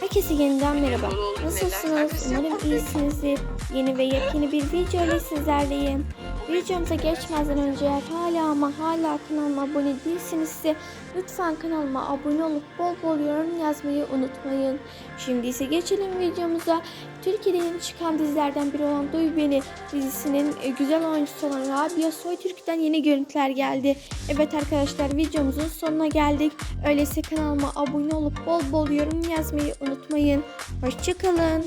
Herkese yeniden merhaba. Nasılsınız? Umarım iyisinizdir. Yeni ve yepyeni bir video ile sizlerleyim. Videomuza geçmeden önce eğer hala ama hala kanalıma abone değilsinizse lütfen kanalıma abone olup bol bol yorum yazmayı unutmayın. Şimdi ise geçelim videomuza. Türkiye'de yeni çıkan dizilerden biri olan Duy Beni dizisinin e, güzel oyuncusu olan Rabia Soytürk'ten yeni görüntüler geldi. Evet arkadaşlar videomuzun sonuna geldik. Öyleyse kanalıma abone olup bol bol yorum yazmayı unutmayın. Hoşçakalın.